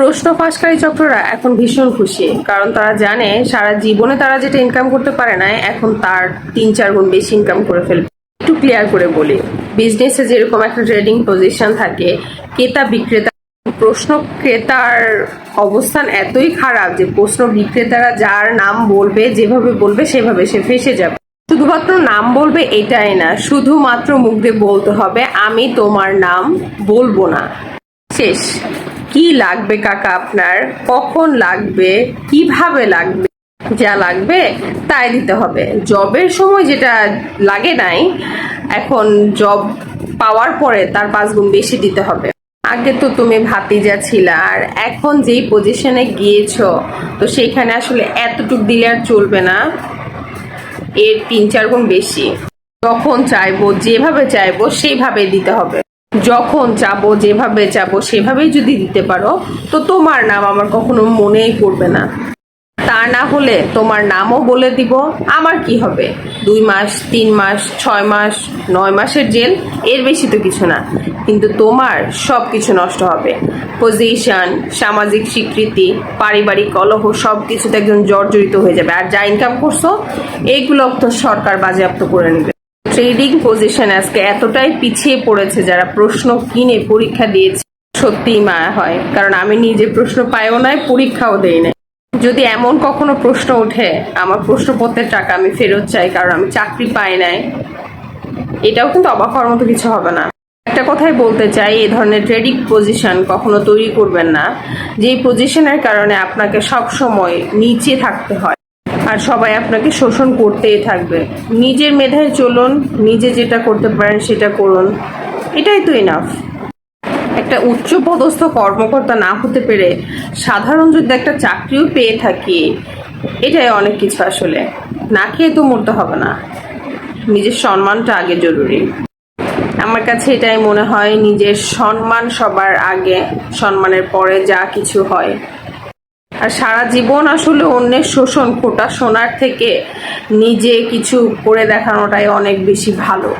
প্রশ্ন ফাঁসকারী চক্ররা এখন ভীষণ খুশি, কারণ তারা জানে সারা জীবনে তারা যেটা ইনকাম করতে পারে না এখন তার তিন চার গুণ বেশি ইনকাম করে ফেলবে। একটু ক্লিয়ার করে বলি বিজনেসে যেরকম একটা ট্রেডিং পজিশন থাকে, ক্রেতা বিক্রেতা, প্রশ্ন ক্রেতার অবস্থান এতই খারাপ যে প্রশ্ন বিক্রেতারা যার নাম বলবে, যেভাবে বলবে, সেভাবে সে ফেসে যাবে। শুধুমাত্র নাম বলবে এটাই না, শুধুমাত্র মুখ দিয়ে বলতে হবে, আমি তোমার নাম বলব না। শেষ। কি লাগবে কাকা আপনার? কখন লাগবে? কীভাবে লাগবে? যা লাগবে তাই দিতে হবে। জবের সময় যেটা লাগে নাই, এখন জব পাওয়ার পরে তার পাঁচ গুণ বেশি দিতে হবে। আগে তো তুমি ভাতিজা ছিলা, আর এখন যেই পজিশনে গিয়েছো, তো সেইখানে আসলে এতটুক দিলে আর চলবে না। এর তিন চার গুণ বেশি। যখন চাইব, যেভাবে চাইব, সেইভাবে দিতে হবে। যখন চাবো, যেভাবে চাবো, সেভাবেই যদি দিতে পারো, তো তোমার নাম আমার কখনো মনেই পড়বে না। তা না হলে তোমার নামও বলে দিব, আমার কি হবে? দুই মাস, তিন মাস, ছয় মাস, নয় মাসের জেল, এর বেশি তো কিছু না। কিন্তু তোমার সব কিছু নষ্ট হবে। পজিশন সামাজিক স্বীকৃতি, পারিবারিক কলহ সব কিছুতে একজন জর্জরিত হয়ে যাবে। আর যা ইনকাম করছ এইগুলো তো সরকার বাজেয়াপ্ত করে নেবে। ট্রেডিং পজিশন আজকে এতটাই পিছিয়ে পড়েছে, যারা প্রশ্ন কিনে পরীক্ষা দিয়েছে, সত্যিই মায়া হয়। কারণ আমি নিজে প্রশ্ন পাইও নাই, পরীক্ষাও দেই নাই। যদি এমন কখনো প্রশ্ন ওঠে, আমার প্রশ্নপত্রের টাকা আমি ফেরত চাই, কারণ আমি চাকরি পাই নাই। এটাও কিন্তু অবাক হওয়ার মতো কিছু হবে না। একটা কথাই বলতে চাই এই ধরনের ট্রেডিং পজিশন কখনো তৈরি করবেন না। যেই পজিশনের কারণে আপনাকে সব সময় নিচে থাকতে হয়। আর সবাই আপনাকে শোষণ করতেই থাকবে। নিজের মেধায় চলুন, নিজে যেটা করতে পারেন সেটা করুন। এটাই তো ইনাফ একটা উচ্চ পদস্থ কর্মকর্তা না হতে পেরে সাধারণ যদি একটা চাকরিও পেয়ে থাকি, এটাই অনেক কিছু আসলে। না খেয়ে তো মরতে হবে না। নিজের সম্মানটা আগে জরুরি। আমার কাছে এটাই মনে হয়, নিজের সম্মান সবার আগে, সম্মানের পরে যা কিছু হয়। আর সারা জীবন আসলে অন্যের শোষণ, খোটা শোনার থেকে নিজে কিছু করে দেখানোটাই অনেক বেশি ভালো।